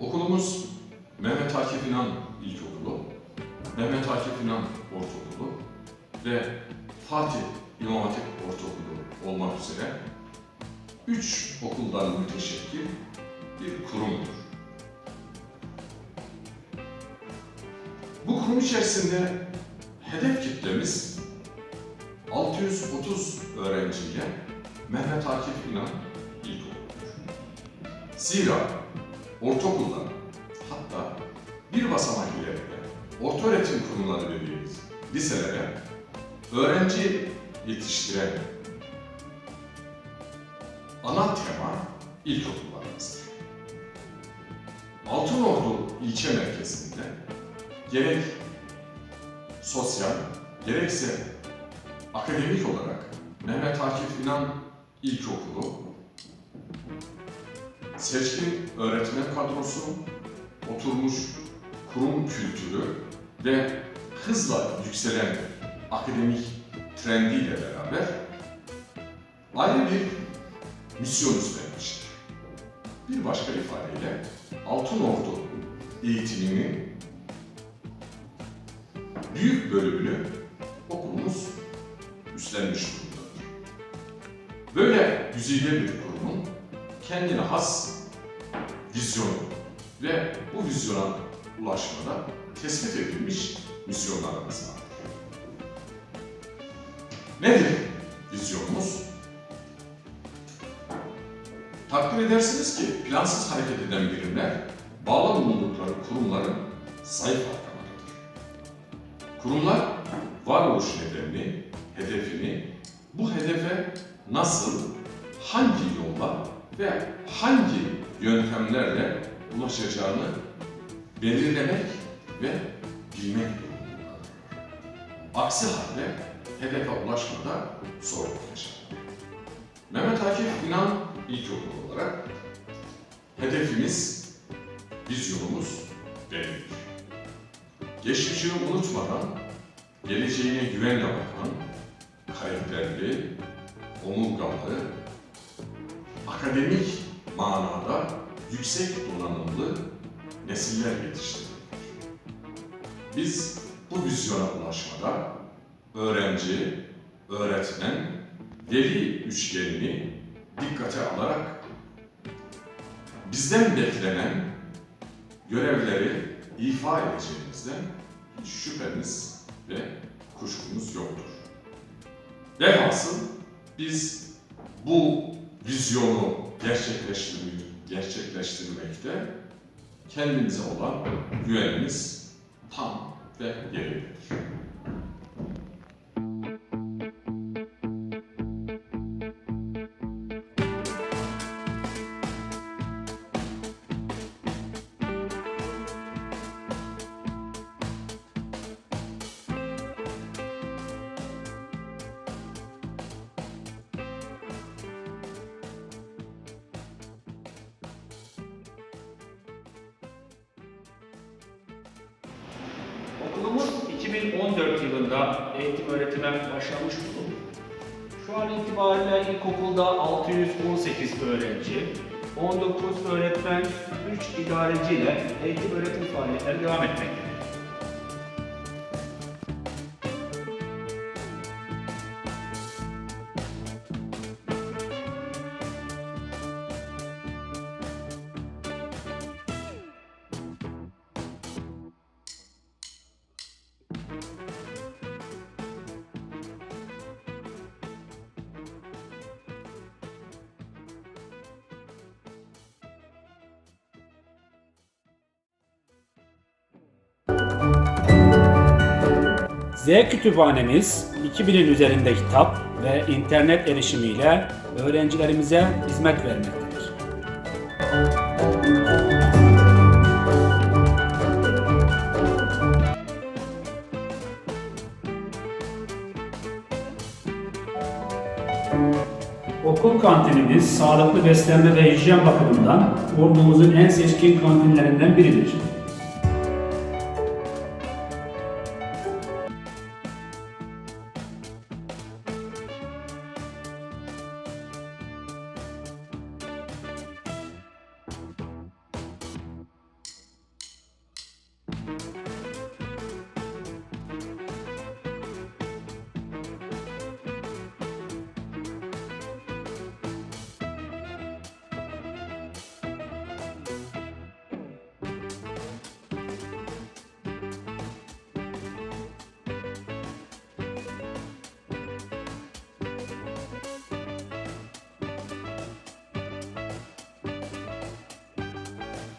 Okulumuz Mehmet Akif İnan İlkokulu, Mehmet Akif İnan Ortaokulu ve Fatih İmam Hatip Ortaokulu olmak üzere üç okuldan müteşekkil bir kurumdur. Bu kurum içerisinde hedef kitlemiz 630 öğrenciyle Mehmet Akif İnan İlkokulu'dur. Zira ortaokulda hatta bir basamak ileride orta öğretim kurumları dediğimiz liselere öğrenci yetiştiren ana tema ilkokullarımızdır. Altınordu ilçe merkezinde gerek sosyal gerekse akademik olarak Mehmet Akif İnan İlkokulu seçkin öğretmen kadrosu, oturmuş kurum kültürü ve hızla yükselen akademik trendiyle beraber ayrı bir misyon üstlenmiştir. Bir başka ifadeyle Altınordu eğitiminin büyük bölümünü okulumuz üstlenmiş durumdadır. Böyle güzide bir kendine has vizyonu ve bu vizyona ulaşmada tespit edilmiş misyonlarımız vardır. Nedir vizyonumuz? Takdir edersiniz ki plansız hareket eden birimler bağlı bulundukları kurumların zayıf halkalarıdır. Kurumlar varoluş nedenini, hedefini, bu hedefe nasıl, hangi ve hangi yöntemlerle ulaşacağını belirlemek ve bilmek durumundadırlar. Aksi halde hedefe ulaşmada zorluk yaşar. Mehmet Akif İnan İlkokulu olarak hedefimiz, vizyonumuz bellidir. Geçmişini unutmadan, geleceğine güvenle bakan, karakterli, omurgalı, akademik manada yüksek donanımlı nesiller yetiştirdik. Biz bu vizyona ulaşmada öğrenci, öğretmen, veli üçgenini dikkate alarak bizden beklenen görevleri ifa edeceğimizden hiç şüphemiz ve kuşkumuz yoktur. Velhasıl biz bu vizyonu gerçekleştirmek, gerçekleştirmekte kendimize olan güvenimiz tam ve yerindedir. 2014 yılında eğitim öğretime başlamış bulundu. Şu an itibariyle ilkokulda 618 öğrenci, 19 öğretmen, 3 idareci ile eğitim öğretim faaliyetleri devam etmektedir. Z Kütüphanemiz 2000'in üzerinde kitap ve internet erişimiyle öğrencilerimize hizmet vermektedir. Okul kantinimiz sağlıklı beslenme ve hijyen bakımından ordumuzun en seçkin kantinlerinden biridir.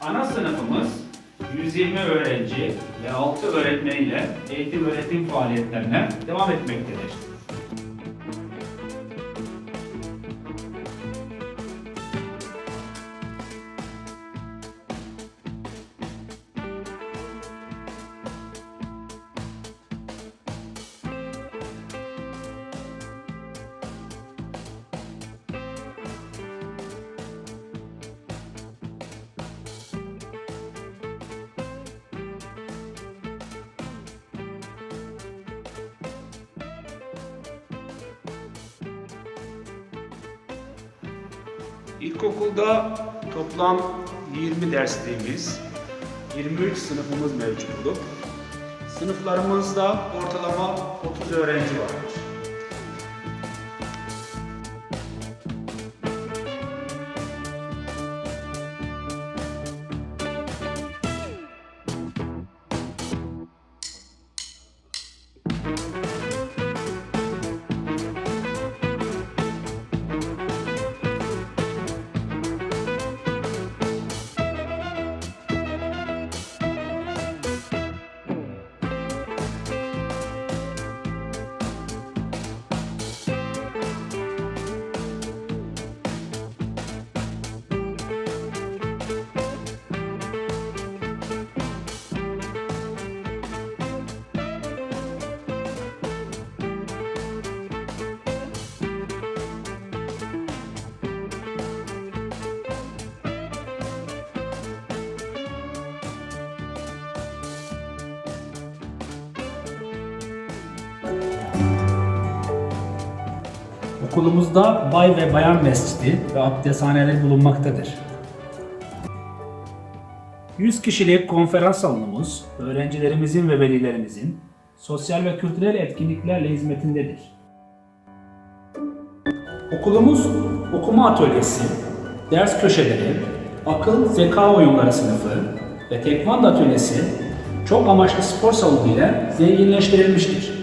Ana sınıfımız 120 öğrenci ve 6 öğretmeniyle eğitim öğretim faaliyetlerine devam etmektedir. İlkokulda toplam 20 dersliğimiz, 23 sınıfımız mevcut olup sınıflarımızda ortalama 30 öğrenci vardır. Okulumuzda bay ve bayan mescidi ve abdesthaneleri bulunmaktadır. 100 kişilik konferans salonumuz öğrencilerimizin ve velilerimizin sosyal ve kültürel etkinliklerle hizmetindedir. Okulumuz okuma atölyesi, ders köşeleri, akıl zeka oyunları sınıfı ve tekvando atölyesi çok amaçlı spor salonu ile zenginleştirilmiştir.